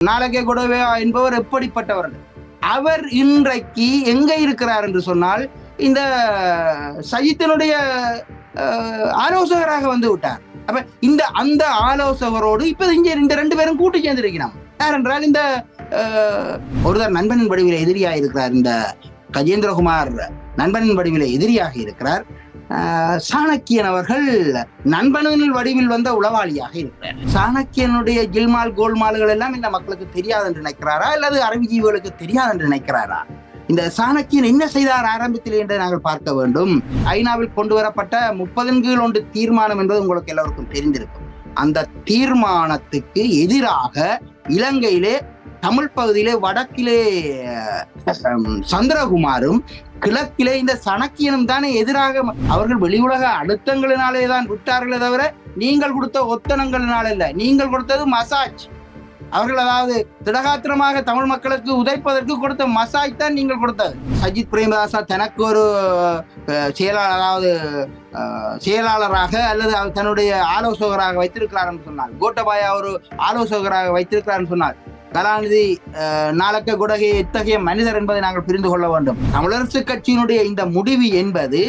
நாளைக்கே கூடவே என்பவர் எப்படிப்பட்டவர் அவர் இன்றைக்கு எங்க இருக்கிறார் என்று சொன்னால் இந்த சஜித்தினுடைய ஆலோசகராக வந்து விட்டார். அப்ப இந்த அந்த ஆலோசகரோடு இப்ப இங்க இந்த ரெண்டு பேரும் கூட்டு சேர்ந்திருக்கிறான் யார் என்றால் இந்த அஹ், ஒருவர் நண்பனின் வடிவில எதிரியாக இருக்கிறார் இந்த கஜேந்திரகுமார் நண்பனின் வடிவில் எதிரியாக இருக்கிறார். சாணக்கியன் அவர்கள் நண்பனின் வடிவில் வந்த உளவாளியாக இருக்கிறார். சாணக்கியனுடைய கில்மால் கோல்மால்கள் எல்லாம் இந்த மக்களுக்கு தெரியாது என்று நினைக்கிறாரா? அல்லது அறிவுஜீவிகளுக்கு தெரியாது என்று நினைக்கிறாரா? இந்த சாணக்கியன் என்ன செய்தார் ஆரம்பத்தில் என்று நாங்கள் பார்க்க வேண்டும். ஐநாவில் கொண்டு வரப்பட்ட முப்பதின் கீழ் ஒன்று தீர்மானம் என்பது உங்களுக்கு எல்லோருக்கும் தெரிந்திருக்கும். அந்த தீர்மானத்துக்கு எதிராக இலங்கையிலே தமிழ் பகுதியிலே வடக்கிலே சந்திரகுமாரும் கிழக்கிலே இந்த சனக்கியனும் தானே எதிராக அவர்கள் வெளி உலக அழுத்தங்களினாலே தான் விட்டார்களே தவிர நீங்கள் கொடுத்த ஒத்தனங்களினால இல்ல நீங்கள் கொடுத்தது மசாஜ். அவர்கள் அதாவது திடகாத்திரமாக தமிழ் மக்களுக்கு உதைப்பதற்கு கொடுத்த மசாஜ் தான் நீங்கள் கொடுத்தது. சஜித் பிரேமதாசா தனக்கு ஒரு செயலாளர் அதாவது செயலாளராக அல்லது அவர் தன்னுடைய ஆலோசகராக வைத்திருக்கிறார் என்று சொன்னார். கோட்டபாயா ஒரு ஆலோசகராக வைத்திருக்கிறார் சொன்னார். கலாநிதி அஹ், நாலக்க குடகை எத்தகைய மனிதர் என்பதை நாங்கள் புரிந்து கொள்ள வேண்டும். தமிழரசு கட்சியினுடைய இந்த முடிவு என்பது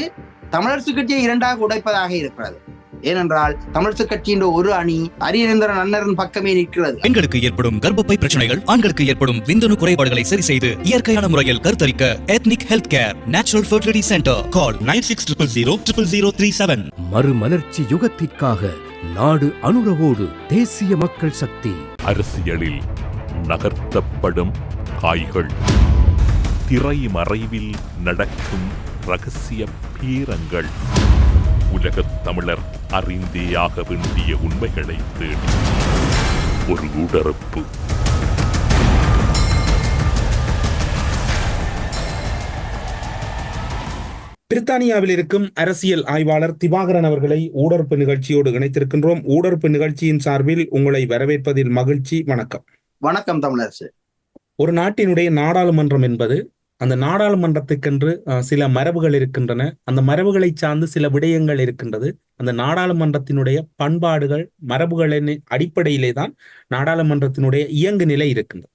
தமிழரசு கட்சியை இரண்டாக உடைப்பதாக இருக்கிறது. ஏனென்றால் தமிழரசு கட்சியின் ஒரு அணி அரியநேந்திரன் அண்ணரின் பக்கமே நிற்கிறது. பெண்களுக்கு ஏற்படும் கர்ப்பப்பை பிரச்சனைகள் ஆண்களுக்கு ஏற்படும் விந்தணு குறைபாடுகளை சரி செய்து இயற்கையான முறையில் கருத்தரிக்க ethnic health care natural fertility centre call nine six triple zero triple zero three seven மறுமலர்ச்சி யுகத்திற்காக நாடு அனுரவோடு தேசிய மக்கள் சக்தி. அரசியலில் நகர்த்தப்படும் காய்கள். திரைமறைவில் நடக்கும் ரகசிய பீரங்கள். உலகத் தமிழர் அறிந்தேயாக வேண்டிய உண்மைகளை தேடி. ஒரு உடறுப்பு பிரித்தானியாவில் இருக்கும் அரசியல் ஆய்வாளர் திவாகரன் அவர்களை ஊடறுப்பு நிகழ்ச்சியோடு இணைத்திருக்கின்றோம். ஊடறுப்பு நிகழ்ச்சியின் சார்பில் உங்களை வரவேற்பதில் மகிழ்ச்சி வணக்கம். வணக்கம் தமிழரசு. ஒரு நாட்டினுடைய நாடாளுமன்றம் என்பது அந்த நாடாளுமன்றத்துக்கென்று சில மரபுகள் இருக்கின்றன. அந்த மரபுகளை சார்ந்து சில விடயங்கள் இருக்கின்றது. அந்த நாடாளுமன்றத்தினுடைய பண்பாடுகள் மரபுகளின் அடிப்படையிலே தான் நாடாளுமன்றத்தினுடைய இயங்கு நிலை இருக்கின்றது.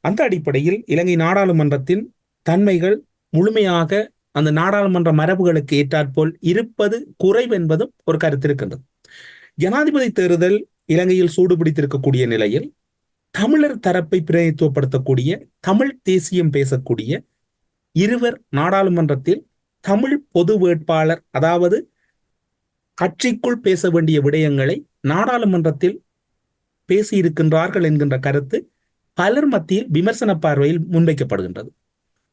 அந்த அடிப்படையில் இலங்கை நாடாளுமன்றத்தின் தன்மைகள் முழுமையாக அந்த நாடாளுமன்ற மரபுகளுக்கு ஏற்றாற்போல் இருப்பது குறைவு என்பதும் ஒரு கருத்து இருக்கின்றது. ஜனாதிபதி தேர்தல் இலங்கையில் சூடுபிடித்திருக்கக்கூடிய நிலையில் தமிழர் தரப்பை பிரதிநிதித்துவப்படுத்தக்கூடிய தமிழ் தேசியம் பேசக்கூடிய இருவர் நாடாளுமன்றத்தில் தமிழ் பொது வேட்பாளர் அதாவது கட்சிக்குள் பேச வேண்டிய விடயங்களை நாடாளுமன்றத்தில் பேசியிருக்கின்றார்கள் என்கின்ற கருத்து பலர் மத்தியில் விமர்சன பார்வையில் முன்வைக்கப்படுகின்றது.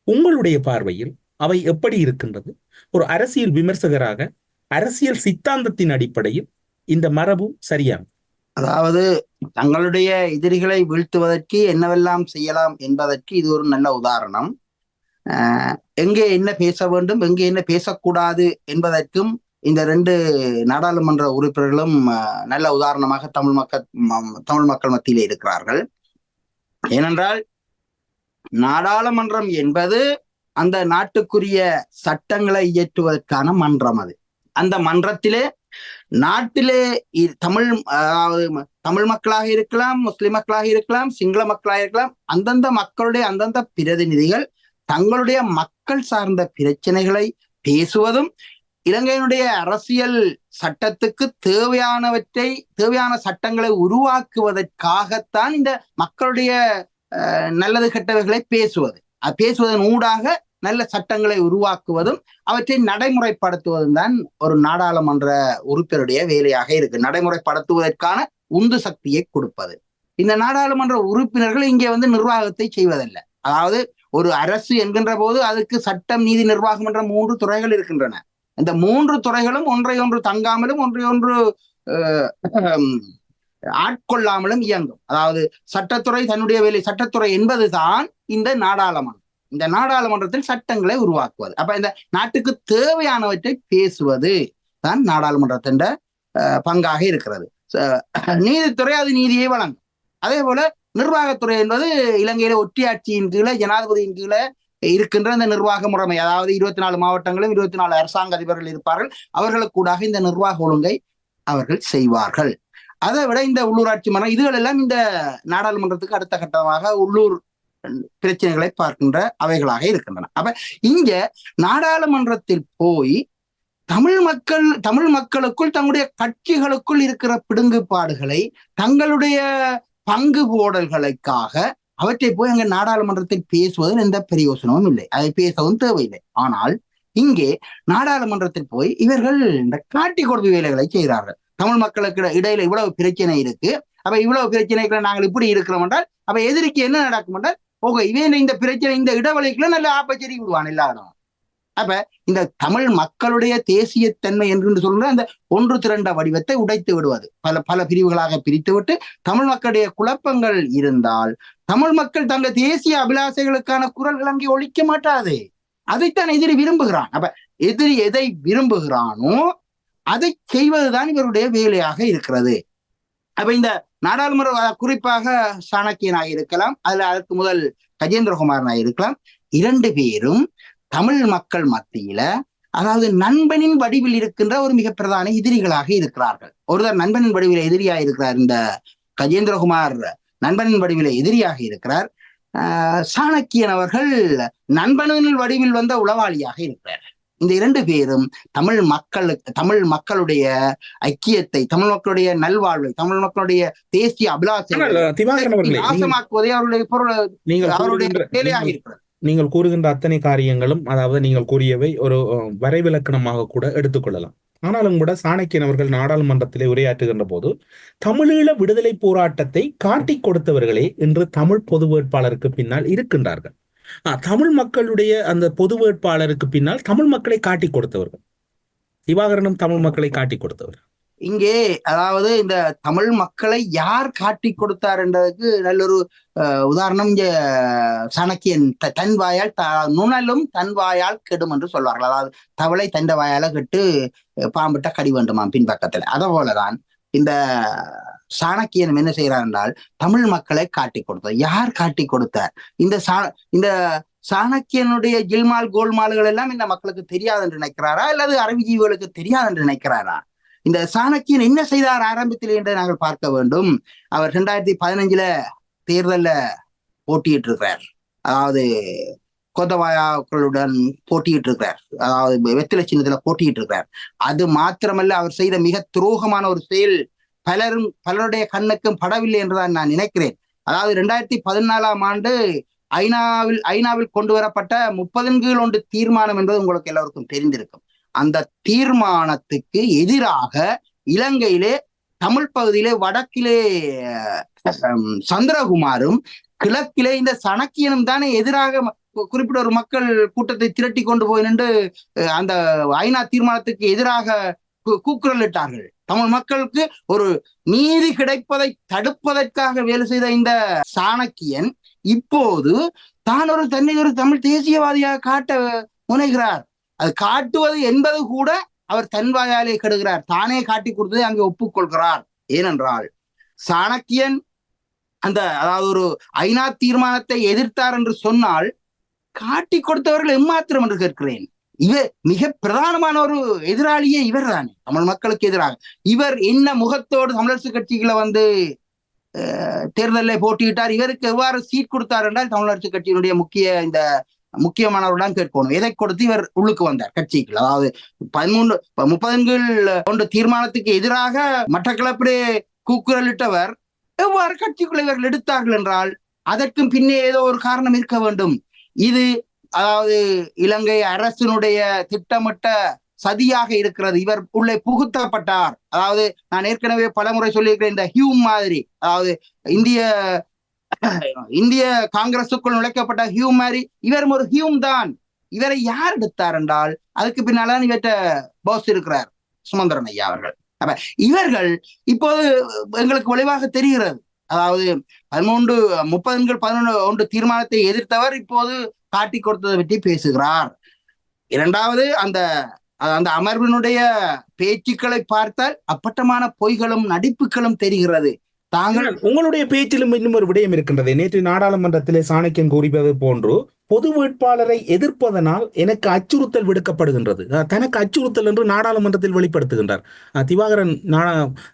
உங்களுடைய பார்வையில் அவை எப்படி இருக்கின்றது? ஒரு அரசியல் விமர்சகராக அரசியல் சித்தாந்தத்தின் அடிப்படையில் இந்த மரபு சரியானது. அதாவது தங்களுடைய எதிரிகளை வீழ்த்துவதற்கு என்னவெல்லாம் செய்யலாம் என்பதற்கு இது ஒரு நல்ல உதாரணம். ஆஹ் எங்கே என்ன பேச வேண்டும் எங்கே என்ன பேசக்கூடாது என்பதற்கும் இந்த ரெண்டு நாடாளுமன்ற உறுப்பினர்களும் நல்ல உதாரணமாக தமிழ் மக்கள் தமிழ் மக்கள் மத்தியிலே இருக்கிறார்கள். ஏனென்றால் நாடாளுமன்றம் என்பது அந்த நாட்டுக்குரிய சட்டங்களை இயற்றுவதற்கான மன்றம் அது. அந்த மன்றத்திலே நாட்டிலே தமிழ் அதாவது தமிழ் மக்களாக இருக்கலாம் முஸ்லிம் மக்களாக இருக்கலாம் சிங்கள மக்களாக இருக்கலாம் அந்தந்த மக்களுடைய அந்தந்த பிரதிநிதிகள் தங்களுடைய மக்கள் சார்ந்த பிரச்சனைகளை பேசுவதும் இலங்கையினுடைய அரசியல் சட்டத்துக்கு தேவையானவற்றை தேவையான சட்டங்களை உருவாக்குவதற்காகத்தான் இந்த மக்களுடைய அஹ், நல்லது கெட்டவைகளை பேசுவது. பேசுவதன் ஊடாக நல்ல சட்டங்களை உருவாக்குவதும் அவற்றை நடைமுறைப்படுத்துவதும் தான் ஒரு நாடாளுமன்ற உறுப்பினருடைய வேலையாக இருக்கு. நடைமுறைப்படுத்துவதற்கான உந்து சக்தியை கொடுப்பது. இந்த நாடாளுமன்ற உறுப்பினர்கள் இங்கே வந்து நிர்வாகத்தை செய்வதில்லை. அதாவது ஒரு அரசு என்கின்ற போது அதுக்கு சட்டம் நீதி நிர்வாகம் என்ற மூன்று துறைகள் இருக்கின்றன. இந்த மூன்று துறைகளும் ஒன்றையொன்று தங்காமலும் ஒன்றையொன்று ஆட்கொள்ளாமலும் இயங்கும். அதாவது சட்டத்துறை தன்னுடைய வேலை சட்டத்துறை என்பதுதான் இந்த நாடாளுமன்றம் இந்த நாடாளுமன்றத்தில் சட்டங்களை உருவாக்குவது. அப்ப இந்த நாட்டுக்கு தேவையானவற்றை பேசுவது தான் நாடாளுமன்றத்தின் பங்காக இருக்கிறது. நீதித்துறை அது நீதியை வழங்கும். அதே போல நிர்வாகத்துறை என்பது இலங்கையில ஒற்றியாட்சியின் கீழே ஜனாதிபதியின் கீழே இருக்கின்ற இந்த நிர்வாக முறைமை. அதாவது இருபத்தி நாலு மாவட்டங்களும் இருபத்தி நாலு அரசாங்க அதிபர்கள் இருப்பார்கள். அவர்களுக்கூடாக இந்த நிர்வாக ஒழுங்கை அவர்கள் செய்வார்கள். அதை விட இந்த உள்ளூராட்சி மன்றம் இதுகள் எல்லாம் இந்த நாடாளுமன்றத்துக்கு அடுத்த கட்டமாக உள்ளூர் பிரச்சனைகளை பார்க்கின்ற அவைகளாக இருக்கின்றன. அப்ப இங்க நாடாளுமன்றத்தில் போய் தமிழ் மக்கள் தமிழ் மக்களுக்குள் தங்களுடைய கட்சிகளுக்குள் இருக்கிற பிடுங்குபாடுகளை தங்களுடைய பங்கு போடல்களுக்காக அவற்றை போய் அங்கே நாடாளுமன்றத்தில் பேசுவதில் எந்த பிரயோசனமும் இல்லை. அதை பேசவும் தேவையில்லை. ஆனால் இங்கே நாடாளுமன்றத்தில் போய் இவர்கள் இந்த காட்டி கொடுப்பு வேலைகளை செய்கிறார்கள். தமிழ் மக்களுக்கு இடையில இவ்வளவு பிரச்சனை இருக்கு. அப்ப இவ்வளவு பிரச்சனைகளை நாங்கள் இப்படி இருக்கிறோம் என்றால் அப்ப எதிரிக்கு என்ன நடக்கும் என்றால் ஓகே இவன் இந்த பிரச்சனை இந்த இடைவெளிக்குள்ள நல்ல ஆப்பச்சேரி விடுவான் எல்லாரும். அப்ப இந்த தமிழ் மக்களுடைய தேசியத்தன்மை என்று சொல்ற அந்த ஒன்று திரண்ட வடிவத்தை உடைத்து விடுவது. பல பல பிரிவுகளாக பிரித்து விட்டு தமிழ் மக்களுடைய குழப்பங்கள் இருந்தால் தமிழ் மக்கள் தங்கள் தேசிய அபிலாசைகளுக்கான குரல்கள் அங்கே ஒழிக்க மாட்டாது. அதைத்தான் எதிரி விரும்புகிறான். அப்ப எதிரி எதை விரும்புகிறானோ அதை செய்வதுதான் இவருடைய வேலையாக இருக்கிறது. அப்ப இந்த நாடாளுமன்ற குறிப்பாக சாணக்கியனாக இருக்கலாம் அதுல அதற்கு முதல் கஜேந்திரகுமாரனாக இருக்கலாம். இரண்டு பேரும் தமிழ் மக்கள் மத்தியில அதாவது நண்பனின் வடிவில் இருக்கின்ற ஒரு மிக பிரதான எதிரிகளாக இருக்கிறார்கள். ஒருவர் நண்பனின் வடிவில எதிரியாக இருக்கிறார் இந்த கஜேந்திரகுமார் நண்பனின் வடிவில எதிரியாக இருக்கிறார். ஆஹ் சாணக்கியன் அவர்கள் நண்பனின் வடிவில் வந்த உளவாளியாக இருக்கிறார். இந்த இரண்டு பேரும் தமிழ் மக்களுக்கு தமிழ் மக்களுடைய ஐக்கியத்தை தமிழ் மக்களுடைய நல்வாழ்வை தமிழ் மக்களுடைய தேசிய நாசமாக்குவதே அவருடைய பொருள் நீங்கள் அவருடைய கூறுகின்ற வேலையாக இருக்கிறது. நீங்கள் கூறுகின்ற அத்தனை காரியங்களும் அதாவது நீங்கள் கூறியவை ஒரு வரைவிலக்கணமாக கூட எடுத்துக்கொள்ளலாம் ஆனாலும் கூட சாணக்கியன் அவர்கள் நாடாளுமன்றத்திலே உரையாற்றுகின்ற போது தமிழீழ விடுதலை போராட்டத்தை காட்டிக் கொடுத்தவர்களே இன்று தமிழ் பொது வேட்பாளருக்கு பின்னால் இருக்கின்றார்கள். தமிழ் மக்களுடைய அந்த பொது வேட்பாளருக்கு பின்னால் தமிழ் மக்களை காட்டிக் கொடுத்தவர்கள் திவாகரனும் தமிழ் மக்களை காட்டிக் கொடுத்தவர். இங்கே அதாவது இந்த தமிழ் மக்களை யார் காட்டி கொடுத்தார் நல்லொரு நல்ல ஒரு உதாரணம் இங்க சணக்கியன். த- தன் வாயால் த நுணலும் தன் வாயால் கெடும் என்று சொல்வார்கள். அதாவது தவளை தண்ட வாயால கெட்டு பாம்பிட்ட கடி வேண்டுமாம் பின்பக்கத்துல. அத போலதான் இந்த சாணக்கியன் என்ன செய்கிறார் என்றால் தமிழ் மக்களை காட்டி கொடுத்தார். யார் காட்டி கொடுத்தார்? இந்த சா இந்த சாணக்கியனுடைய ஜில்மால் கோல்மால்கள் எல்லாம் இந்த மக்களுக்கு தெரியாது என்று நினைக்கிறாரா? அல்லது அறிவுஜீவிகளுக்கு தெரியாது என்று நினைக்கிறாரா? இந்த சாணக்கியன் என்ன செய்தார் ஆரம்பத்தில் என்று நாங்கள் பார்க்க வேண்டும். அவர் ரெண்டாயிரத்தி பதினஞ்சுல தேர்தல்ல போட்டியிட்டு இருக்கிறார் அதாவது கோத்தபாயாக்களுடன் போட்டியிட்டு இருக்கிறார் அதாவது வெத்தில சின்னத்துல போட்டியிட்டு இருக்கிறார் அது மாத்திரமல்ல அவர் செய்த மிக துரோகமான ஒரு செயல். பலரும் பலருடைய கண்ணுக்கும் படவில்லை என்றுதான் நான் நினைக்கிறேன். அதாவது ரெண்டாயிரத்தி பதினாலாம் ஆண்டு ஐநாவில் ஐநாவில் கொண்டு வரப்பட்ட முப்பதின் கீழ் ஒன்று தீர்மானம் என்பது உங்களுக்கு எல்லோருக்கும் தெரிந்திருக்கும். அந்த தீர்மானத்துக்கு எதிராக இலங்கையிலே தமிழ் பகுதியிலே வடக்கிலே சந்திரகுமாரும் கிழக்கிலே இந்த சணக்கியனும் தானே எதிராக குறிப்பிட்ட ஒரு மக்கள் கூட்டத்தை திரட்டி கொண்டு போய் நின்று அந்த ஐநா தீர்மானத்துக்கு எதிராக கூக்குரலிட்டார்கள். தமிழ் மக்களுக்கு ஒரு நீதி கிடைப்பதை தடுப்பதற்காக வேலை செய்த இந்த சாணக்கியன் இப்போது தான் ஒரு தன்னை ஒரு தமிழ் தேசியவாதியாக காட்ட முனைகிறார். அது காட்டுவது என்பது கூட அவர் தன் வாயாலே கெடுகிறார். தானே காட்டி கொடுத்ததை அங்கே ஒப்புக்கொள்கிறார். ஏனென்றால் சாணக்கியன் அந்த அதாவது ஒரு ஐநா தீர்மானத்தை எதிர்த்தார் என்று சொன்னால் காட்டி கொடுத்தவர்கள் எம்மாத்திரம் என்று கேட்கிறேன். இவர் மிக பிரதானமான ஒரு எதிராளியே இவர் தானே. தமிழ் மக்களுக்கு எதிராக. இவர் என்ன முகத்தோடு தமிழரசு கட்சிகளை வந்து தேர்தலில் போட்டியிட்டார் இவருக்கு எவ்வாறு சீட் கொடுத்தார் என்றால் தமிழரசு கட்சியினுடைய முக்கிய இந்த முக்கியமானவர்தான் கேட்கணும். எதை கொடுத்து இவர் உள்ளுக்கு வந்தார் கட்சிக்கு அதாவது பதிமூன்று முப்பதுகள் கொண்ட தீர்மானத்துக்கு எதிராக மற்ற கூக்குரலிட்டவர் எவ்வாறு கட்சிக்குள் இவர்கள் எடுத்தார்கள் என்றால் அதற்கும் பின்னே ஏதோ ஒரு காரணம் இருக்க வேண்டும். இது அதாவது இலங்கை அரசினுடைய திட்டமிட்ட சதியாக இருக்கிறது. இவர் உள்ளே புகுத்தப்பட்டார். அதாவது நான் ஏற்கனவே பலமுறை சொல்லியிருக்கிறேன் இந்த ஹியூம் மாதிரி. அதாவது இந்திய இந்திய காங்கிரசுக்குள் நுழைக்கப்பட்ட ஹியூம் மாதிரி இவரும் ஒரு ஹியூம் தான். இவரை யார் எடுத்தார் என்றால் அதுக்கு பின்னால்தான் இவற்ற பாஸ் இருக்கிறார். சுமந்திரன் ஐயா அவர்கள். அப்ப இவர்கள் இப்போது எங்களுக்கு விளைவாக தெரிகிறது. அதாவது பதிமூன்று முப்பதுகள் பதினொன்று ஒன்று தீர்மானத்தை எதிர்த்தவர் இப்போது காட்டி கொடுத்ததை பற்றி பேசுகிறார். இரண்டாவது அந்த அந்த அமர்வினுடைய பேச்சுக்களை பார்த்தால் அப்பட்டமான பொய்களும் நடிப்புகளும் தெரிகிறது. தாங்கள் உங்களுடைய பேச்சிலும் இன்னும் ஒரு விடயம் இருக்கின்றது. நேற்று நாடாளுமன்றத்திலே சாணக்கியன் கூறியது போன்று பொது வேட்பாளரை எதிர்ப்பதனால் எனக்கு அச்சுறுத்தல் விடுக்கப்படுகின்றது. தனக்கு அச்சுறுத்தல் என்று நாடாளுமன்றத்தில் வெளிப்படுத்துகின்றார். திவாகரன்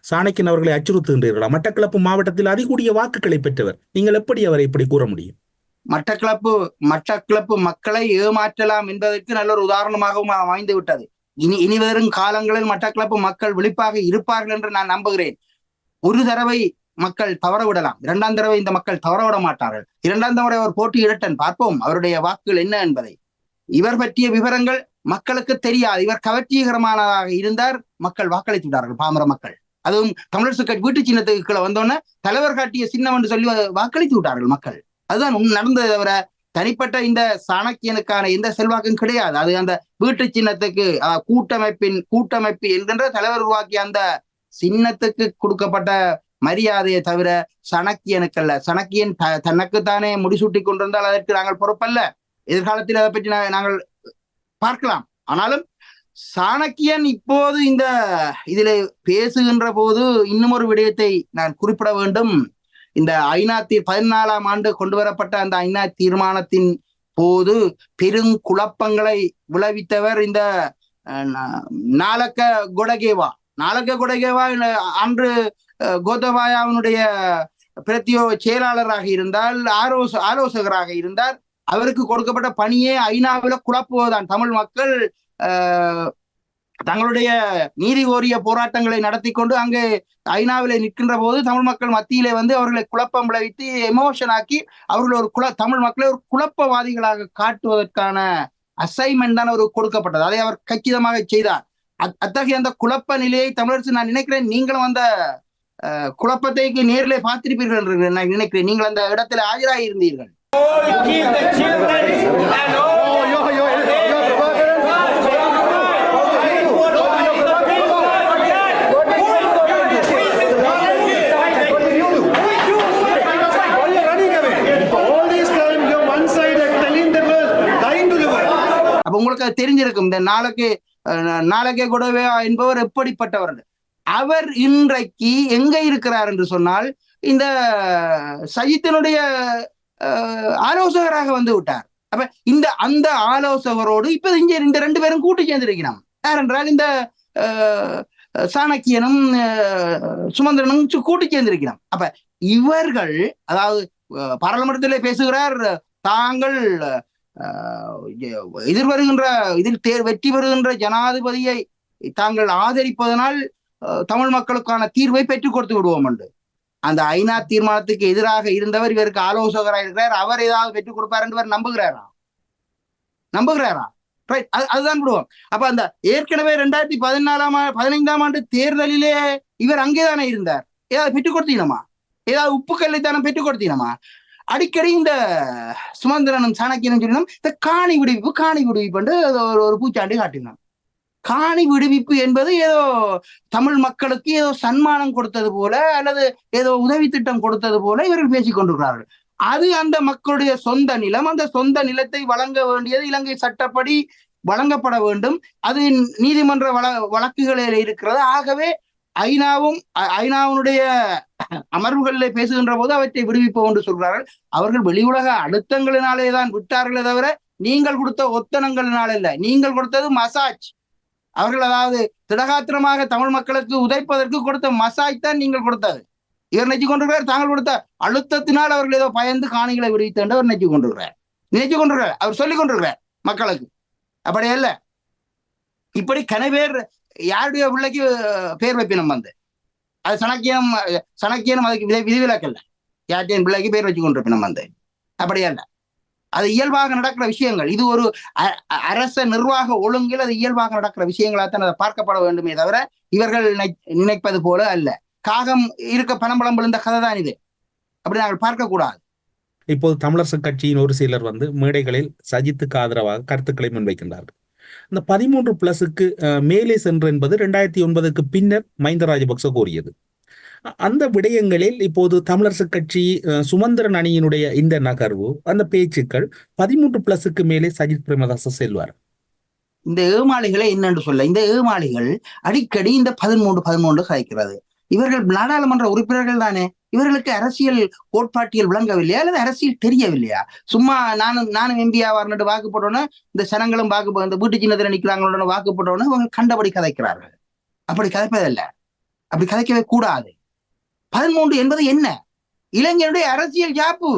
சாணக்கியன் அவர்களை அச்சுறுத்துகின்றீர்களா? மட்டக்களப்பு மாவட்டத்தில் அதிகூடிய வாக்குகளை பெற்றவர். நீங்கள் எப்படி அவரை இப்படி கூற முடியும்? மட்டக்களப்பு மட்டக்களப்பு மக்களை ஏமாற்றலாம் என்பதற்கு நல்ல ஒரு உதாரணமாகவும் அமைந்து விட்டது இனி இனி வரும் காலங்களில் மட்டக்களப்பு மக்கள் விழிப்பாக இருப்பார்கள் என்று நான் நம்புகிறேன். ஒரு தடவை மக்கள் தவற விடலாம் இரண்டாம் தடவை இந்த மக்கள் தவற விட மாட்டார்கள். இரண்டாம் தடவை அவர் போட்டியிடட்டன் பார்ப்போம் அவருடைய வாக்குகள் என்ன என்பதை. இவர் பற்றிய விவரங்கள் மக்களுக்கு தெரியாது. இவர் கவர்ச்சிகரமானதாக இருந்தார் மக்கள் வாக்களித்து விட்டார்கள் பாமர மக்கள். அதுவும் தமிழர் கட்சி வீட்டு சின்னத்துக்கு கீழே வந்தோன்னே தலைவர் காட்டிய சின்னம் என்று சொல்லி வாக்களித்து விட்டார்கள் மக்கள். அதுதான் உண்மை நடந்ததை தவிர தனிப்பட்ட இந்த சாணக்கியனுக்கான எந்த செல்வாக்கும் கிடையாது. அது அந்த வீட்டு சின்னத்துக்கு கூட்டமைப்பின் கூட்டமைப்பு என்கின்ற தலைவர் உருவாக்கிய அந்த சின்னத்துக்கு கொடுக்கப்பட்ட மரியாதையை தவிர சணக்கியனுக்கு அல்ல சணக்கியன் த- தனக்குத்தானே முடிசூட்டி கொண்டிருந்தால் அதற்கு நாங்கள் பொறுப்பல்ல. எதிர்காலத்தில் அதை பற்றி நாங்கள் பார்க்கலாம். ஆனாலும் சாணக்கியன் இப்போது இந்த இதில் பேசுகின்ற போது இன்னும் ஒரு விடயத்தை நான் குறிப்பிட வேண்டும். இந்த ஐநா தீர் பதினாலாம் ஆண்டு கொண்டு வரப்பட்ட அந்த ஐநா தீர்மானத்தின் போது பெருங்குழப்பங்களை விளைவித்தவர் இந்த அஹ், நாலக்க கொடகேவா. நாலக்க கொடகேவா அன்று கோதபாயாவினுடைய கோத்தபாயாவினுடைய செயலாளராக இருந்தால் ஆலோச ஆலோசகராக இருந்தார் அவருக்கு கொடுக்கப்பட்ட பணியே ஐநாவில் குழப்புவதுதான். தமிழ் மக்கள் தங்களுடைய நீதி கோரிய போராட்டங்களை நடத்தி கொண்டு அங்கே ஐநாவிலே நிற்கின்ற போது தமிழ் மக்கள் மத்தியிலே வந்து அவர்களை குழப்பம் விளைவித்து எமோஷன் ஆக்கி அவர்கள் ஒரு குல தமிழ் மக்களை ஒரு குழப்பவாதிகளாக காட்டுவதற்கான அசைன்மெண்ட் தான் அவருக்கு கொடுக்கப்பட்டது. அதை அவர் கச்சிதமாக செய்தார். அத்தகைய அந்த குழப்ப நிலையை தமிழரசு நான் நினைக்கிறேன் நீங்களும் அந்த குழப்பத்தை நேரிலே பார்த்திருப்பீர்கள் என்று நான் நினைக்கிறேன். நீங்கள் அந்த இடத்துல ஆஜராகி இருந்தீர்கள் அப்ப உங்களுக்கு அது தெரிஞ்சிருக்கும். இந்த நாளைக்கு நாளைக்கே கூடவே என்பவர் எப்படிப்பட்டவர் அவர் இன்றைக்கு எங்க இருக்கிறார் என்று சொன்னால் இந்த சஜித்தினுடைய ஆலோசகராக வந்து விட்டார். அப்ப இந்த அந்த ஆலோசகரோடு இப்ப இங்க இந்த ரெண்டு பேரும் கூட்டு சேர்ந்திருக்கிறான் யார் என்றால் இந்த சாணக்கியனும் சுமந்திரனும் சு- கூட்டு சேர்ந்திருக்கிறான் அப்ப இவர்கள் அதாவது அஹ், பாராளுமன்றத்திலே பேசுகிறார் தாங்கள் எதிர்வருகின்ற இதில் தேர் வெற்றி பெறுகின்ற ஜனாதிபதியை தாங்கள் ஆதரிப்பதனால் தமிழ் மக்களுக்கான தீர்வை பெற்றுக் கொடுத்து விடுவோம் என்று அந்த ஐநா தீர்மானத்துக்கு எதிராக இருந்தவர் இவருக்கு ஆலோசகராக இருக்கிறார். அவர் ஏதாவது பெற்றுக் கொடுப்பார் என்று நம்புகிறாரா? நம்புகிறாரா? ரைட் அதுதான் விடுவோம். அப்ப அந்த ஏற்கனவே ரெண்டாயிரத்தி பதினாலாம் பதினைந்தாம் ஆண்டு தேர்தலிலே இவர் அங்கேதானே இருந்தார். ஏதாவது பெற்றுக் கொடுத்தீனமா? ஏதாவது உப்புக்கல்லை தானே பெற்றுக் கொடுத்தீனமா? அடிக்கடி இந்த சுமந்திரனும் சாணக்கியனும் சொல்லினோம் இந்த காணி விடுவிப்பு காணி விடுவிப்பு அது ஒரு ஒரு பூச்சாண்டி காட்டினோம். காணி விடுவிப்பு என்பது ஏதோ தமிழ் மக்களுக்கு ஏதோ சன்மானம் கொடுத்தது போல அல்லது ஏதோ உதவி திட்டம் கொடுத்தது போல இவர்கள் பேசிக் கொண்டிருக்கிறார்கள். அது அந்த மக்களுடைய சொந்த நிலம். அந்த சொந்த நிலத்தை வழங்க வேண்டியது இலங்கை சட்டப்படி வழங்கப்பட வேண்டும். அது நீதிமன்ற வழ வழக்குகளில் இருக்கிறது. ஆகவே ஐநாவும் ஐநாவுடைய ஐநாவினுடைய பேசுகின்ற போது அவற்றை விடுவிப்போம் என்று சொல்கிறார்கள். அவர்கள் வெளி உலக அழுத்தங்களினாலே தான் விட்டார்களே தவிர நீங்கள் கொடுத்த ஒத்தனங்களினால் இல்லை நீங்கள் கொடுத்தது மசாஜ். அவர்கள் அதாவது திடகாத்திரமாக தமிழ் மக்களுக்கு உதைப்பதற்கு கொடுத்த மசாஜ் தான் நீங்கள் கொடுத்தது. இவர் நினைச்சு கொண்டிருக்கிறார் தாங்கள் கொடுத்த அழுத்தத்தினால் அவர்கள் ஏதோ பயந்து காணிகளை விடுவித்த என்று அவர் நினைச்சு கொண்டிருக்கிறார். நினைச்சு கொண்டிருக்கிறார் அவர் சொல்லிக் கொண்டிருக்கிறார் மக்களுக்கு. அப்படி அல்ல. இப்படி கனவேர் யாருடைய பிள்ளைக்கு பேர் வைப்பினம் வந்து? அது சனக்கியம் சனக்கியனும் அதுக்கு விதி விதிவிலக்கல்ல. யார்ட்டையும் பிள்ளைக்கு பேர் வச்சு கொண்டிருப்பினம் வந்து? அப்படியே அல்ல. அது இயல்பாக நடக்கிற விஷயங்கள். இது ஒரு அ- அ- அரச நிர்வாக ஒழுங்கில் அது இயல்பாக நடக்கிற விஷயங்களாகத்தான் அதை பார்க்கப்பட வேண்டுமே தவிர இவர்கள் நினைப்பது போல அல்ல. காகம் இருக்க பனம்பழம் விழுந்த கதை தான் இது. அப்படி நாங்கள் பார்க்கக்கூடாது. இப்போது தமிழரசு கட்சியின் ஒரு சிலர் வந்து மேடைகளில் சஜித்துக்கு ஆதரவாக கருத்துக்களை முன்வைக்கின்றார்கள். இந்த பதிமூன்று பிளஸுக்கு மேலே சென்று என்பது ரெண்டாயிரத்தி ஒன்பதுக்கு பின்னர் மஹிந்த ராஜபக்ச கூறியது. அந்த விடயங்களில் இப்போது தமிழரசு கட்சி அஹ், சுமந்திரன் அணியினுடைய இந்த நகர்வு அந்த பேச்சுக்கள் பதிமூன்று பிளஸுக்கு மேலே சஜித் பிரேமதாச செல்வார். இந்த ஏமாளிகளை என்னென்று சொல்ல இந்த ஏமாளிகள் அடிக்கடி இந்த பதிமூன்று பதிமூன்று கலைக்கிறது இவர்கள் நாடாளுமன்ற உறுப்பினர்கள் தானே. இவர்களுக்கு அரசியல் கோட்பாட்டியல் விளங்கவில்லையா? அல்லது அரசியல் தெரியவில்லையா? சும்மா நானும் நானும் எம்பி ஆவார்னு வாக்கு போட்டோன்னே இந்த சனங்களும் வாக்கு போ- இந்த வீட்டு சின்னத்தில் நிற்கிறாங்களோட வாக்கு போட்டோன்னே அவங்க கண்டபடி கதைக்கிறார்கள். அப்படி கதைப்பதில்லை. அப்படி கதைக்கவே கூடாது. பதிமூன்று என்பது என்ன? இளைஞருடைய அரசியல் யாப்பு?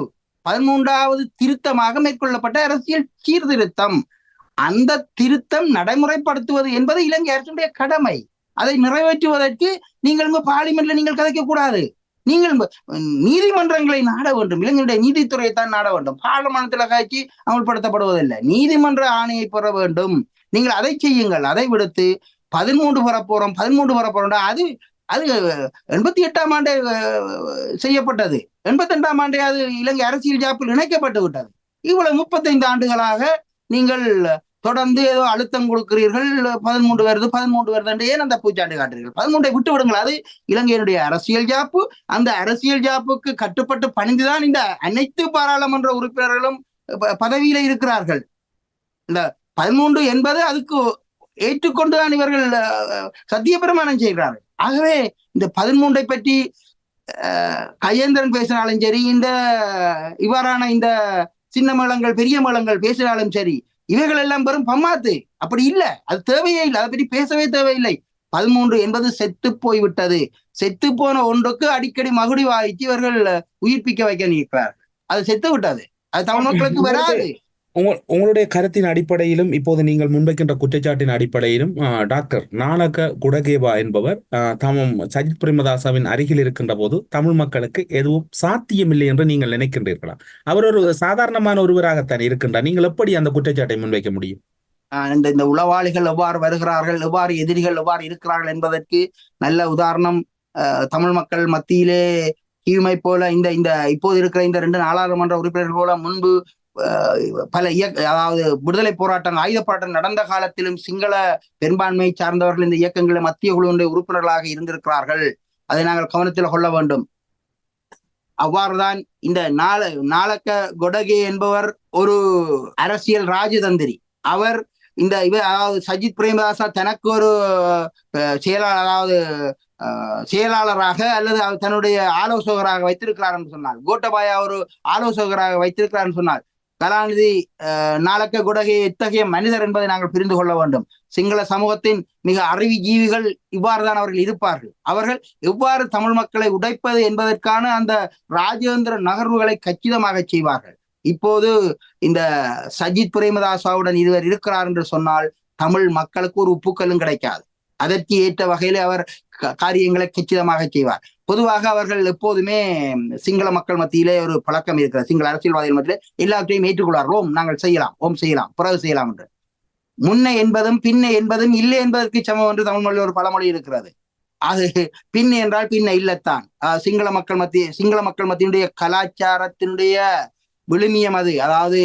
பதிமூன்றாவது திருத்தமாக மேற்கொள்ளப்பட்ட அரசியல் சீர்திருத்தம். அந்த திருத்தம் நடைமுறைப்படுத்துவது என்பது இலங்கை அரசுடைய கடமை. அதை நிறைவேற்றுவதற்கு நீங்கள் உங்க பார்லிமெண்ட்ல நீங்கள் கதைக்க கூடாது நீங்கள் நீதிமன்றங்களை நாட வேண்டும். இளைஞருடைய நீதித்துறையை தான் நாட வேண்டும். பாராளுமன்றத்தில் காய்ச்சி அமல்படுத்தப்படுவதில்லை. நீதிமன்ற ஆணையை பெற வேண்டும். நீங்கள் அதை செய்யுங்கள். அதை விடுத்து பதிமூன்று பெற போறோம். பதிமூன்று பெற போறோம் அது அது எண்பத்தி எட்டாம் ஆண்டு செய்யப்பட்டது. எண்பத்தி ரெண்டாம் ஆண்டே அது இலங்கை அரசியல் ஜாப்பில் இணைக்கப்பட்டு விட்டது. இவ்வளவு முப்பத்தைந்து ஆண்டுகளாக நீங்கள் தொடர்ந்து ஏதோ அழுத்தம் கொடுக்கிறீர்கள். பதிமூன்று வருது பதிமூன்று வருது என்று ஏன் அந்த பூச்சாண்டு காட்டுறீர்கள்? பதிமூன்றை விட்டு விடுங்கள். அது இலங்கையினுடைய அரசியல் ஜாப்பு. அந்த அரசியல் ஜாப்புக்கு கட்டுப்பட்டு பணிந்துதான் இந்த அனைத்து பாராளுமன்ற உறுப்பினர்களும் பதவியில இருக்கிறார்கள். இந்த பதிமூன்று என்பது அதுக்கு ஏற்றுக்கொண்டுதான் இவர்கள் சத்திய பிரமாணம் செய்கிறார்கள். ஆகவே இந்த பதிமூன்றை பற்றி கஜேந்திரன் பேசினாலும் சரி இந்த இவ்வாறான இந்த சின்ன மேளங்கள் பெரிய மேளங்கள் பேசினாலும் சரி இவைகள் எல்லாம் வெறும் பம்மாத்து. அப்படி இல்ல. அது தேவையே இல்லை. அதை பற்றி பேசவே தேவையில்லை. பதிமூன்று என்பது செத்து போய்விட்டது. செத்து போன ஒன்றுக்கு அடிக்கடி மகுடி வாய்ச்சி இவர்கள் உயிர்ப்பிக்க வைக்க நிற்கிறார்கள் அது செத்து விட்டது அது தமிழ் மக்களுக்கு வராது. உங்கள் உங்களுடைய கருத்தின் அடிப்படையிலும் இப்போது நீங்கள் முன்வைக்கின்ற குற்றச்சாட்டின் அடிப்படையிலும் டாக்டர் நானக குடகேவா என்பவர் ஆ, தாமும் சஜித் பிரேமதாசாவின் அருகில் இருக்கின்ற போது தமிழ் மக்களுக்கு எதுவும் சாத்தியமில்லை என்று நீங்கள் நினைக்கின்றீர்களா? அவர் ஒரு சாதாரணமான ஒருவராகத்தான் இருக்கின்றார். நீங்கள் எப்படி அந்த குற்றச்சாட்டை முன்வைக்க முடியும்? ஆஹ் இந்த இந்த உளவாளிகள் எவ்வாறு வருகிறார்கள் எவ்வாறு எதிரிகள் எவ்வாறு இருக்கிறார்கள் என்பதற்கு நல்ல உதாரணம் ஆஹ் தமிழ் மக்கள் மத்தியிலே கீழ்மை போல இந்த இந்த இப்போது இருக்கிற இந்த ரெண்டு நாடாளுமன்ற உறுப்பினர்கள் போல முன்பு பல இயக்க அதாவது விடுதலை போராட்டம் ஆயுத போராட்டம் நடந்த காலத்திலும் சிங்கள பெரும்பான்மையை சார்ந்தவர்கள் இந்த இயக்கங்களில் மத்திய குழுவினுடைய உறுப்பினர்களாக இருந்திருக்கிறார்கள். அதை நாங்கள் கவனத்தில் கொள்ள வேண்டும். அவ்வாறுதான் இந்த நாள நாளக்க கொடகே என்பவர் ஒரு அரசியல் ராஜதந்திரி. அவர் இந்த இவ அதாவது சஜித் பிரேமதாசா தனக்கு ஒரு செயலாளர் அதாவது செயலாளராக அல்லது தன்னுடைய ஆலோசகராக வைத்திருக்கிறார் என்று சொன்னார் கோட்டபாயா ஒரு ஆலோசகராக வைத்திருக்கிறார் என்று சொன்னார் கலாநிதி அஹ், நாளக்க குடகை எத்தகைய மனிதர் என்பதை நாங்கள் புரிந்து கொள்ள வேண்டும். சிங்கள சமூகத்தின் மிக அறிவிஜீவிகள் இவ்வாறுதான் அவர்கள் இருப்பார்கள். அவர்கள் எவ்வாறு தமிழ் மக்களை உடைப்பது என்பதற்கான அந்த ராஜேந்திர நகர்வுகளை கச்சிதமாக செய்வார்கள். இப்போது இந்த சஜித் பிரேமதாசாவுடன் இருவர் இருக்கிறார் என்று சொன்னால் தமிழ் மக்களுக்கு ஒரு உப்புக்கல்லும் கிடைக்காது. அதற்கு ஏற்ற வகையில் அவர் காரியங்களை கச்சிதமாக செய்வார். பொதுவாக அவர்கள் எப்போதுமே சிங்கள மக்கள் மத்தியிலே ஒரு பழக்கம் இருக்கிறது சிங்கள அரசியல்வாதிகள் மத்தியிலே எல்லாவற்றையும் ஏற்றுக்கொள்வார். ஓம் நாங்கள் செய்யலாம் ஓம் செய்யலாம் பிறகு செய்யலாம் என்று. முன்ன என்பதும் பின்ன என்பதும் இல்லை என்பதற்கு சமம் என்று தமிழ் மொழியில் ஒரு பழமொழி இருக்கிறது. அது பின் என்றால் பின்ன இல்லத்தான். சிங்கள மக்கள் மத்திய சிங்கள மக்கள் மத்தியினுடைய கலாச்சாரத்தினுடைய விழுமியம் அது. அதாவது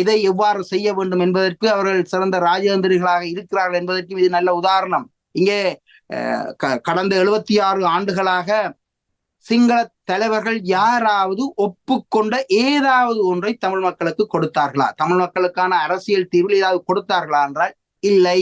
எதை எவ்வாறு செய்ய வேண்டும் என்பதற்கு அவர்கள் சிறந்த ராஜதந்திரிகளாக இருக்கிறார்கள் என்பதற்கு இது நல்ல உதாரணம். இங்கே கடந்த எழுபத்தி ஆறு ஆண்டுகளாக சிங்கள தலைவர்கள் யாராவது ஒப்புக்கொண்ட ஏதாவது ஒன்றை தமிழ் மக்களுக்கு கொடுத்தார்களா? தமிழ் மக்களுக்கான அரசியல் தீர்வில் ஏதாவது கொடுத்தார்களா என்றால் இல்லை.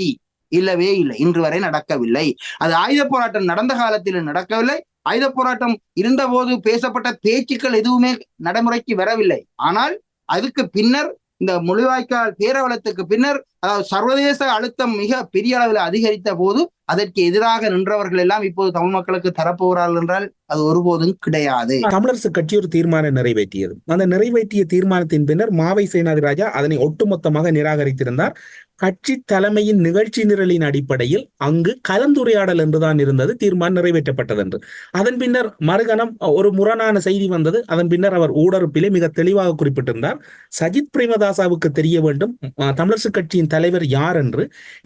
இல்லவே இல்லை. இன்று வரை நடக்கவில்லை. அது ஆயுத போராட்டம் நடந்த காலத்தில் நடக்கவில்லை. ஆயுத போராட்டம் இருந்தபோது பேசப்பட்ட பேச்சுக்கள் எதுவுமே நடைமுறைக்கு வரவில்லை. ஆனால் அதுக்கு பின்னர் இந்த முழுவாய்க்கால் பேரவலத்துக்கு பின்னர் அதாவது சர்வதேச அழுத்தம் மிக பெரிய அளவில் அதிகரித்த போது அதற்கு எதிராக நின்றவர்கள் எல்லாம் இப்போது தமிழ் மக்களுக்கு தரப்போகிறார்கள் என்றால் அது ஒருபோதும் கிடையாது. தமிழரசு கட்சி ஒரு தீர்மானம் நிறைவேற்றியது. அந்த நிறைவேற்றிய தீர்மானத்தின் பின்னர் மாவை சேனாதிராஜா அதனை ஒட்டுமொத்தமாக நிராகரித்திருந்தார். கட்சி தலைமையின் நிகழ்ச்சி நிரலின் அடிப்படையில் அங்கு கலந்துரையாடல் என்றுதான் இருந்தது. தீர்மானம் நிறைவேற்றப்பட்டது என்று அதன் பின்னர் மறுகணம் ஒரு முரணான செய்தி வந்தது. அதன் பின்னர் அவர் ஊடறுப்பிலே மிக தெளிவாக குறிப்பிட்டிருந்தார். சஜித் பிரேமதாசாவுக்கு தெரிய வேண்டும். தமிழரசு கட்சியின் தலைவர் யார் என்று.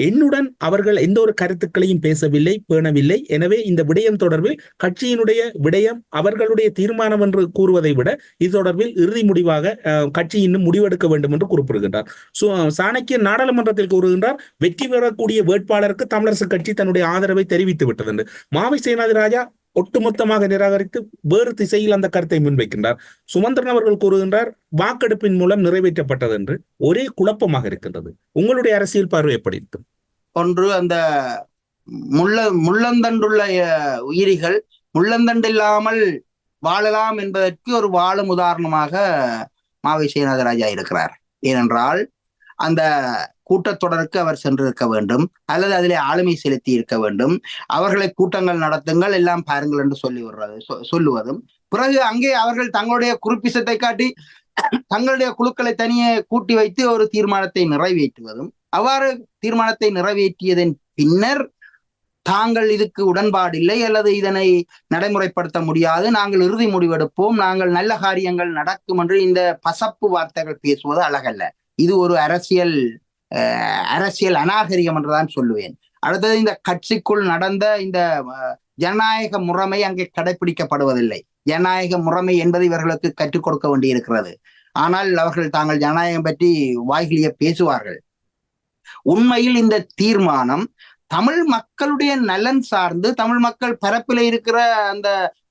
என்னுடன் அவர்கள் எந்த ஒரு கருத்துக்களையும் பேசவில்லை பேணவில்லை. எனவே இந்த விடயம் தொடர்பில் கட்சியினுடைய விடயம் அவர்களுடைய தீர்மானம் என்று கூறுவதை விட இது தொடர்பில் இறுதி முடிவாக அஹ், கட்சி இன்னும் முடிவெடுக்க வேண்டும் என்று குறிப்பிடுகின்றார். சாணக்கிய நாடாளுமன்ற நாடாளுமன்றத்தில் கூறுகின்றார் வெற்றி பெறக்கூடிய வேட்பாளருக்கு தமிழரசு கட்சி தன்னுடைய ஆதரவை தெரிவித்து விட்டது என்று மாவை சேனாதி ராஜா ஒட்டுமொத்தமாக நிராகரித்து வேறு திசையில் அந்த கருத்தை முன்வைக்கின்றார். சுமந்திரன் அவர்கள் கூறுகின்றார் வாக்கெடுப்பின் மூலம் நிறைவேற்றப்பட்டது என்று ஒரே குழப்பமாக இருக்கின்றது. உங்களுடைய அரசியல் பார்வை எப்படி இருக்கும்? ஒன்று அந்த முள்ள முள்ளந்தண்டுள்ள உயிரிகள் முள்ளந்தண்டு இல்லாமல் வாழலாம் என்பதற்கு ஒரு வாழும் உதாரணமாக மாவை சேனாதராஜா இருக்கிறார். ஏனென்றால் அந்த கூட்டத்தொடருக்கு அவர் சென்றிருக்க வேண்டும். அல்லது அதிலே ஆளுமை செலுத்தி இருக்க வேண்டும். அவர்களை கூட்டங்கள் நடத்துங்கள். எல்லாம் பாருங்கள் என்று சொல்லி விடுறது சொல்லுவதும். பிறகு அங்கே அவர்கள் தங்களுடைய குறிப்பிசத்தை காட்டி தங்களுடைய குழுக்களை தனியே கூட்டி வைத்து ஒரு தீர்மானத்தை நிறைவேற்றுவதும். அவ்வாறு தீர்மானத்தை நிறைவேற்றியதன் பின்னர் தாங்கள் இதுக்கு உடன்பாடில்லை அல்லது இதனை நடைமுறைப்படுத்த முடியாது. நாங்கள் இறுதி முடிவெடுப்போம். நாங்கள் நல்ல காரியங்கள் நடக்கும் என்று இந்த பசப்பு வார்த்தைகள் பேசுவது அழகல்ல. இது ஒரு அரசியல் அரசியல் அநாகரிகம் என்றுதான் சொல்லுவேன். அடுத்தது இந்த கட்சிக்குள் நடந்த இந்த ஜனநாயக முறைமை அங்கே கடைபிடிக்கப்படுவதில்லை ஜனநாயக முறைமை என்பதை இவர்களுக்கு கற்றுக் கொடுக்க வேண்டியிருக்கிறது. ஆனால் அவர்கள் தாங்கள் ஜனநாயகம் பற்றி வாய்கிலிய பேசுவார்கள். உண்மையில் இந்த தீர்மானம் தமிழ் மக்களுடைய நலன் சார்ந்து தமிழ் மக்கள் பரப்பில இருக்கிற அந்த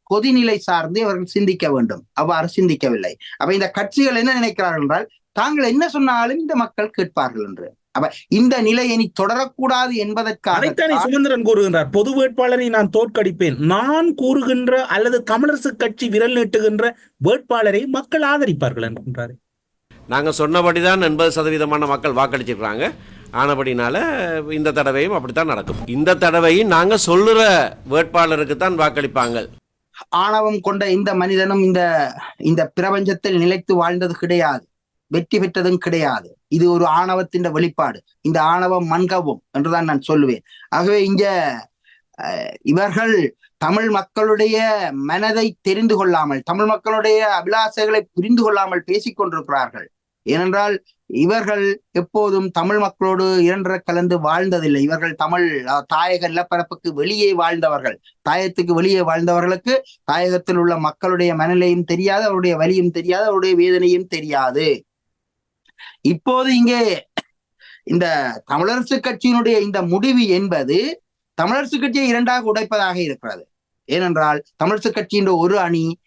கொதிநிலை சார்ந்து அவர்கள் சிந்திக்க வேண்டும். அவ்வாறு சிந்திக்கவில்லை. அப்ப இந்த கட்சிகள் என்ன நினைக்கிறார்கள் என்றால் தாங்கள் என்ன சொன்னாலும் இந்த மக்கள் கேட்பார்கள் என்று. அப்ப இந்த நிலை இனி தொடரக்கூடாது என்பதற்காக அதைத்தானே சுமந்திரன் கூறுகின்றார். பொது வேட்பாளரை நான் தோற்கடிப்பேன். நான் கூறுகின்ற அல்லது தமிழரசு கட்சி விரல் நீட்டுகின்ற வேட்பாளரை மக்கள் ஆதரிப்பார்கள் என்கின்றார். நாங்கள் சொன்னபடி தான் எண்பது சதவீதமான மக்கள் வாக்களிச்சிருக்கிறாங்க. ஆனபடினால இந்த தடவையும் அப்படித்தான் நடக்கும். இந்த தடவையும் நாங்கள் சொல்லுற வேட்பாளருக்கு தான் வாக்களிப்பாங்க. ஆணவம் கொண்ட இந்த மனிதனும் இந்த இந்த பிரபஞ்சத்தில் நிலைத்து வாழ்ந்தது கிடையாது. வெற்றி பெற்றதும் கிடையாது. இது ஒரு ஆணவத்தின் வெளிப்பாடு. இந்த ஆணவம் மண்கவும் என்றுதான் நான் சொல்லுவேன். ஆகவே இங்க அஹ், இவர்கள் தமிழ் மக்களுடைய மனதை தெரிந்து கொள்ளாமல் தமிழ் மக்களுடைய அபிலாசைகளை புரிந்து கொள்ளாமல் பேசிக் கொண்டிருக்கிறார்கள். ஏனென்றால் இவர்கள் எப்போதும் தமிழ் மக்களோடு இரண்டர கலந்து வாழ்ந்ததில்லை. இவர்கள் தமிழ் அஹ், தாயக நிலப்பரப்புக்கு வெளியே வாழ்ந்தவர்கள். தாயத்துக்கு வெளியே வாழ்ந்தவர்களுக்கு தாயகத்தில் உள்ள மக்களுடைய மனநிலையும் தெரியாது அவருடைய வலியும் தெரியாது அவருடைய வேதனையும் தெரியாது. இப்போது இங்கே இந்த தமிழரசு கட்சியினுடைய இந்த முடிவு என்பது தமிழரசு கட்சியை இரண்டாக உடைப்பதாக இருக்கிறது. ஏனென்றால் தமிழரசு கட்சியின் ஒரு அணி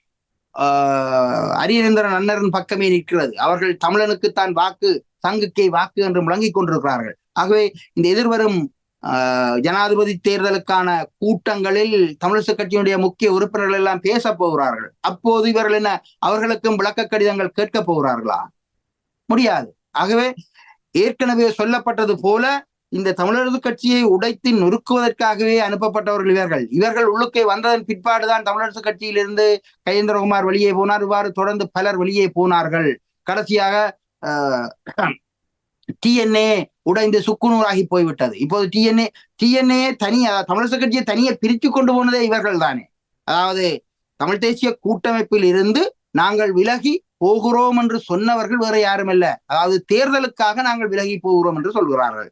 ஆஹ் அரியநேந்திரன் அண்ணரின் பக்கமே நிற்கிறது. அவர்கள் தமிழனுக்குத்தான் வாக்கு சங்குக்கை வாக்கு என்று முழங்கிக் கொண்டிருக்கிறார்கள். ஆகவே இந்த எதிர்வரும் ஆஹ் ஜனாதிபதி தேர்தலுக்கான கூட்டங்களில் தமிழிசை கட்சியினுடைய முக்கிய உறுப்பினர்கள் எல்லாம் பேச போகிறார்கள். அப்போது இவர்கள் என்ன அவர்களுக்கும் விளக்க கடிதங்கள் கேட்க போகிறார்களா? முடியாது. ஆகவே ஏற்கனவே சொல்லப்பட்டது போல இந்த தமிழரசு கட்சியை உடைத்து நொறுக்குவதற்காகவே அனுப்பப்பட்டவர்கள் இவர்கள். இவர்கள் உள்ளுக்கே வந்ததன் பிற்பாடுதான் தமிழரசு கட்சியிலிருந்து கஜேந்திரகுமார் வெளியே போனார். இவ்வாறு தொடர்ந்து பலர் வெளியே போனார்கள். கடைசியாக டிஎன்ஏ உடைந்து சுக்குநூறாகி போய்விட்டது. இப்போது டிஎன்ஏ டிஎன்ஏ தனி தமிழரசு கட்சியை தனியே பிரித்து கொண்டு போனதே இவர்கள் தானே அதாவது தமிழ் தேசிய கூட்டமைப்பில் இருந்து நாங்கள் விலகி போகிறோம் என்று சொன்னவர்கள் வேற யாரும் இல்லை. அதாவது தேர்தலுக்காக நாங்கள் விலகி போகிறோம் என்று சொல்கிறார்கள்.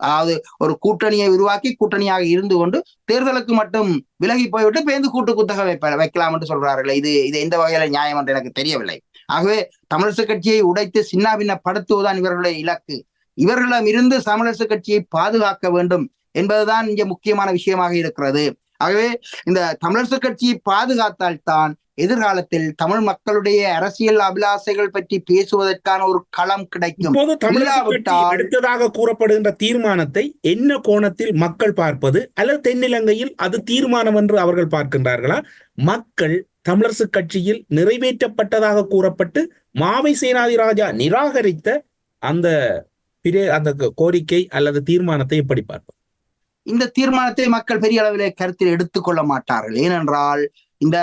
அதாவது ஒரு கூட்டணியை உருவாக்கி கூட்டணியாக இருந்து கொண்டு தேர்தலுக்கு மட்டும் விலகி போய்விட்டு பேருந்து கூட்டு குத்தகை வைப்ப வைக்கலாம் என்று சொல்றார்கள் இது இது எந்த வகையில நியாயம் என்று எனக்கு தெரியவில்லை. ஆகவே தமிழரசு கட்சியை உடைத்து சின்னாபின்னப்படுத்துவதுதான் இவர்களுடைய இலக்கு. இவர்களிடம் இருந்து தமிழரசு கட்சியை பாதுகாக்க வேண்டும் என்பதுதான் இங்கே முக்கியமான விஷயமாக இருக்கிறது. ஆகவே இந்த தமிழரசு கட்சியை பாதுகாத்தால்தான் எதிர்காலத்தில் தமிழ் மக்களுடைய அரசியல் அபிலாசைகள் பற்றி பேசுவதற்கான ஒரு களம் கிடைக்கும். எடுத்ததாக கூறப்படுகின்ற தீர்மானத்தை என்ன கோணத்தில் மக்கள் பார்ப்பது அல்லது தென்னிலங்கையில் அது தீர்மானம் என்று அவர்கள் பார்க்கின்றார்களா? மக்கள் தமிழரசு கட்சியில் நிறைவேற்றப்பட்டதாக கூறப்பட்டு மாவை சேனாதி ராஜா நிராகரித்த அந்த பிரே அந்த கோரிக்கை அல்லது தீர்மானத்தை எப்படி பார்ப்பது? இந்த தீர்மானத்தை மக்கள் பெரிய அளவிலே கருத்தில் எடுத்துக்கொள்ள மாட்டார்கள். ஏனென்றால் இந்த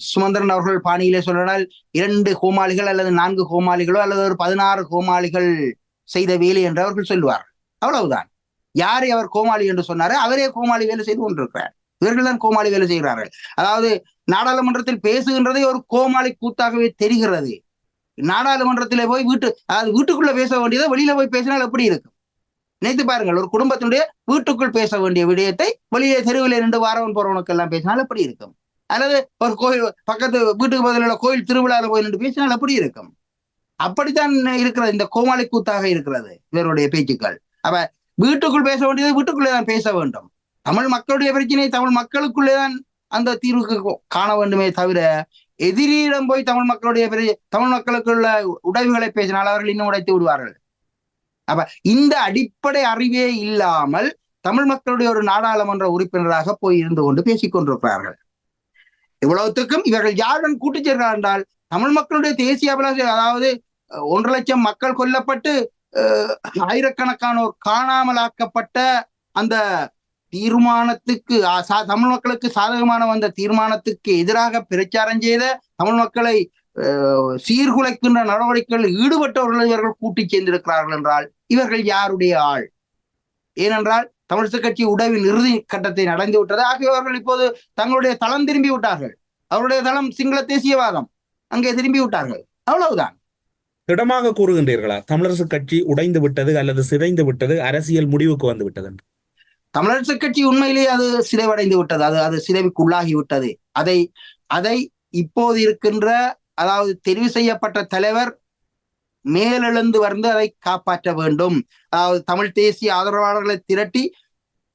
சுமந்திரன் அவர்கள் பாணியிலே சொல்றால் இரண்டு கோமாளிகள் அல்லது நான்கு கோமாளிகளோ அல்லது ஒரு பதினாறு கோமாளிகள் செய்த வேலை என்று அவர்கள் சொல்லுவார். அவ்வளவுதான். யாரை அவர் கோமாளி என்று சொன்னாரோ அவரே கோமாளி வேலை செய்து கொண்டிருக்கிறார். இவர்கள் தான் கோமாளி வேலை செய்கிறார்கள். அதாவது நாடாளுமன்றத்தில் பேசுகின்றதே ஒரு கோமாளி கூத்தாகவே தெரிகிறது. நாடாளுமன்றத்திலே போய் வீட்டு அதாவது வீட்டுக்குள்ள பேச வேண்டியதை வெளியில போய் பேசினால் எப்படி இருக்கும்? நினைத்து பாருங்கள் ஒரு குடும்பத்தினுடைய வீட்டுக்குள் பேச வேண்டிய விடயத்தை வெளியே தெருவில் நின்று வாரவன் போறவனுக்கு எல்லாம் பேசினால் எப்படி இருக்கும்? அல்லது ஒரு கோயில் பக்கத்து வீட்டுக்கு பதிலுள்ள கோயில் திருவிழாவில் போய் நின்று பேசினால் அப்படி இருக்கும். அப்படித்தான் இருக்கிறது. இந்த கோமாளி கூத்தாக இருக்கிறது இவருடைய பேச்சுக்கள். அப்ப வீட்டுக்குள் பேச வேண்டியது வீட்டுக்குள்ளே தான் பேச வேண்டும். தமிழ் மக்களுடைய பிரச்சனையை தமிழ் மக்களுக்குள்ளே தான் அந்த தீர்வுக்கு காண வேண்டுமே தவிர எதிரியிடம் போய் தமிழ் மக்களுடைய தமிழ் மக்களுக்குள்ள உடைவுகளை பேசினால் அவர்கள் இன்னும் உடைத்து விடுவார்கள். அப்ப இந்த அடிப்படை அறிவே இல்லாமல் தமிழ் மக்களுடைய ஒரு நாடாளுமன்ற உறுப்பினராக போய் இருந்து கொண்டு பேசிக் கொண்டிருக்கிறார்கள். இவ்வளவுத்துக்கும் இவர்கள் யாருடன் கூட்டு சேர்கிறார் என்றால் தமிழ் மக்களுடைய தேசிய அபிலாஷை அதாவது ஒன்று லட்சம் மக்கள் கொல்லப்பட்டு அஹ், ஆயிரக்கணக்கானோர் காணாமலாக்கப்பட்ட அந்த தீர்மானத்துக்கு சா- தமிழ் மக்களுக்கு சாதகமான வந்த தீர்மானத்துக்கு எதிராக பிரச்சாரம் செய்த தமிழ் மக்களை அஹ், சீர்குலைக்கின்ற நடவடிக்கைகளில் ஈடுபட்டவர்கள் இவர்கள் கூட்டிச் சேர்ந்திருக்கிறார்கள் என்றால் இவர்கள் யாருடைய ஆள்? ஏனென்றால் தமிழிசை கட்சி உடவின் இறுதி கட்டத்தை அடைந்து விட்டது. ஆகிய அவர்கள் இப்போது தங்களுடைய தளம் திரும்பி விட்டார்கள். அவருடைய தளம் சிங்கள தேசியவாதம். அங்கே திரும்பி விட்டார்கள். அவ்வளவுதான். திடமாக கூறுகின்றீர்களா? தமிழரசு கட்சி உடைந்து விட்டது அல்லது சிதைந்து விட்டது? அரசியல் முடிவுக்கு வந்து விட்டது. தமிழரசு கட்சி உண்மையிலேயே அது சிதைவடைந்து விட்டது. அது அது சிதைவுக்கு உள்ளாகி விட்டது. அதை அதை இப்போது இருக்கின்ற அதாவது தெரிவு செய்யப்பட்ட தலைவர் மேலெழுந்து வந்து அதை காப்பாற்ற வேண்டும். அதாவது தமிழ் தேசிய ஆதரவாளர்களை திரட்டி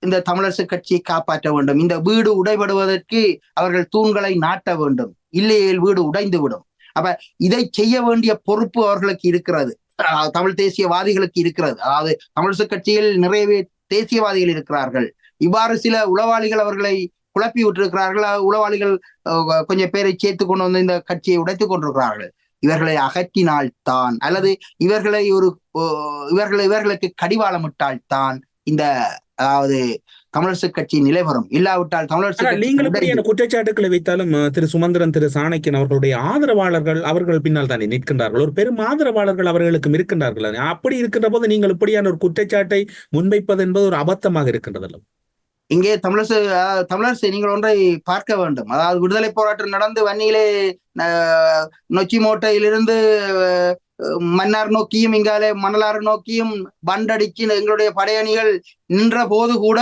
இந்த தமிழரசு கட்சியை காப்பாற்ற வேண்டும். இந்த வீடு உடைபடுவதற்கு அவர்கள் தூண்களை நாட்ட வேண்டும். இல்லையேல் வீடு உடைந்து விடும் அப்ப இதை செய்ய வேண்டிய பொறுப்பு அவர்களுக்கு இருக்கிறது. தமிழ் தேசியவாதிகளுக்கு இருக்கிறது. அதாவது தமிழரசு கட்சியில் நிறைய தேசியவாதிகள் இருக்கிறார்கள். இவ்வாறு சில உளவாளிகள் அவர்களை குழப்பி விட்டிருக்கிறார்கள். உளவாளிகள் கொஞ்சம் பேரை சேர்த்து கொண்டு வந்து இந்த கட்சியை உடைத்துக் கொண்டிருக்கிறார்கள். இவர்களை அகற்றினால் தான் அல்லது இவர்களை ஒரு இவர்களை இவர்களுக்கு கடிவாளமிட்டால் தான் இந்த அதாவது தமிழரசு கட்சி நிலை வரும் இல்லாவிட்டால் தமிழரசு நீங்கள் குற்றச்சாட்டுக்களை வைத்தாலும் திரு சுமந்திரன் திரு சாணக்கியன் அவர்களுடைய ஆதரவாளர்கள் அவர்கள் பின்னால் தானே நிற்கின்றார்கள் ஒரு பெரும் ஆதரவாளர்கள் அவர்களுக்கும் இருக்கின்றார்கள்? அப்படி இருக்கின்ற போது நீங்கள் இப்படியான ஒரு குற்றச்சாட்டை முன்வைப்பது என்பது ஒரு அபத்தமாக இருக்கின்றது அல்லவா? இங்கே தமிழரசு தமிழர் தமிழரசு நீங்கள் ஒன்றை பார்க்க வேண்டும். அதாவது விடுதலை போராட்டம் நடந்து வன்னியிலே நொச்சி மோட்டையிலிருந்து மன்னார் நோக்கியும் இங்காலே மணலாறு நோக்கியும் பண்டடிச்சு எங்களுடைய படையணிகள் நின்ற போது கூட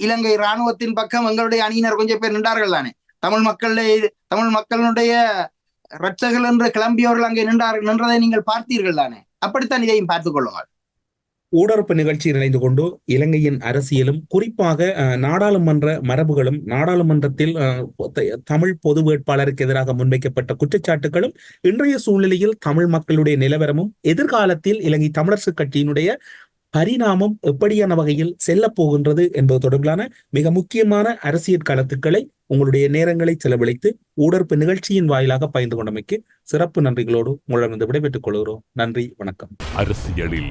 இலங்கை இராணுவத்தின் பக்கம் எங்களுடைய அணியினர் கொஞ்சம் பேர் நின்றார்கள் தானே. தமிழ் மக்களுடைய தமிழ் மக்களுடைய ரட்சகர்கள் என்று கிளம்பியவர்கள் அங்கே நின்றார்கள் நின்றதை நீங்கள் பார்த்தீர்கள் தானே. அப்படித்தான் இதையும் பார்த்துக் கொள்ளுங்கள். ஊடறுப்பு நிகழ்ச்சியில் இணைந்து கொண்டு இலங்கையின் அரசியலும் குறிப்பாக நாடாளுமன்ற மரபுகளும் நாடாளுமன்றத்தில் தமிழ் பொது வேட்பாளருக்கு எதிராக முன்வைக்கப்பட்ட குற்றச்சாட்டுகளும் இன்றைய சூழ்நிலையில் தமிழ் மக்களுடைய நிலவரமும் எதிர்காலத்தில் இலங்கை தமிழரசு கட்சியினுடைய பரிணாமம் எப்படியான வகையில் செல்ல போகின்றது என்பது தொடர்பிலான மிக முக்கியமான அரசியல் கலத்துக்களை உங்களுடைய நேரங்களை செலவழித்து ஊடறுப்பு நிகழ்ச்சியின் வாயிலாக பகிர்ந்து கொண்டமைக்கு சிறப்பு நன்றிகளோடு உங்களிடம் விடைபெற்றுக் கொள்கிறோம். நன்றி வணக்கம். அரசியலில்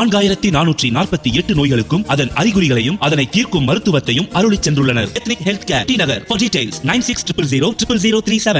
நான்காயிரத்தி நானூற்றி நாற்பத்தி எட்டு நோய்களுக்கும் அதன் அறிகுறிகளையும் அதனை தீர்க்கும் மருத்துவத்தையும் அருளிச் சென்றுள்ளனர். Ethnic health care T Nagar for details nine six triple zero triple zero three seven